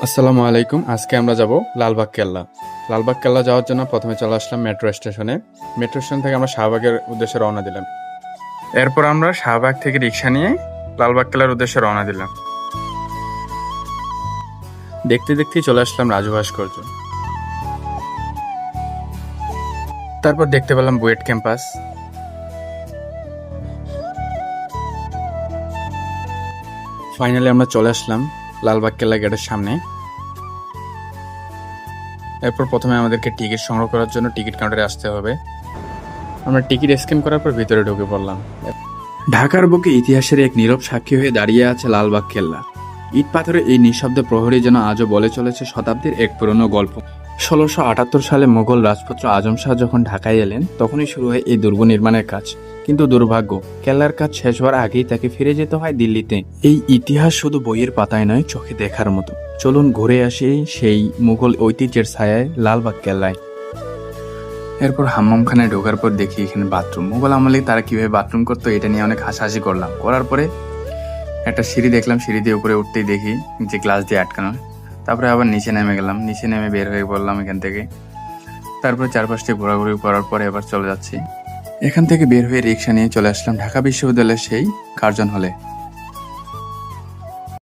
আসসালামু আলাইকুম। আজকে আমরা যাব লালবাগ কেল্লা। লালবাগ কেল্লা যাওয়ার জন্য প্রথমে চলে আসলাম মেট্রো স্টেশনে। মেট্রো স্টেশন থেকে আমরা শাহবাগের উদ্দেশ্যে রওনা দিলাম। এরপর আমরা শাহবাগ থেকে রিক্সা নিয়ে লালবাগ কেল্লার উদ্দেশ্যে রওনা দিলাম। দেখতে দেখতেই চলে আসলাম রাজু ভাস্কর্য। তারপর দেখতে পেলাম বুয়েট ক্যাম্পাস। ফাইনালি আমরা চলে আসলাম লালবাগ কেল্লা গেটের সামনে। এরপর প্রথমে আমাদেরকে টিকিট সংগ্রহ করার জন্য টিকিট কাউন্টারে আসতে হবে। আমরা টিকিট স্ক্যান করার পর ভিতরে ঢুকে পড়লাম। ঢাকার বুকে ইতিহাসের এক নীরব সাক্ষী হয়ে দাঁড়িয়ে আছে লালবাগ কেল্লা ইট পাথরের এই নিঃশব্দ প্রহরী যেন আজও বলে চলেছে শতাব্দীর এক পুরনো গল্প। ষোলোশো আটাত্তর সালে মুঘল রাজপুত্র আজম শাহ যখন ঢাকায় এলেন, তখনই শুরু হয় এই দুর্গ নির্মাণের কাজ। কিন্তু দুর্ভাগ্য, কেল্লার কাজ শেষ হওয়ার আগেই তাকে ফিরে যেতে হয় দিল্লিতে। এই ইতিহাস শুধু বইয়ের পাতায় নয়, চোখে দেখার মতো। চলুন ঘুরে আসি সেই মুঘল ঐতিহ্যের ছায়ায় লালবাগ কেল্লায়। এরপর হাম্মামখানায় ঢোকার পর দেখি এখানে বাথরুম। মুঘল আমলে তারা কীভাবে বাথরুম করতো এটা নিয়ে অনেক হাসাহাসি করলাম। করার পরে একটা সিঁড়ি দেখলাম, সিঁড়ি দিয়ে উপরে উঠতেই দেখি যে গ্লাস দিয়ে আটকানো। তারপরে আবার নিচে নেমে গেলাম। নিচে নেমে বের হয়ে পড়লাম এখান থেকে। তারপর চারপাশটি ঘোরাঘুরি করার পরে এবার চলে যাচ্ছি। এখান থেকে বের হয়ে রিক্সা নিয়ে চলে আসলাম ঢাকা বিশ্ববিদ্যালয়ের সেই কার্জন হলে।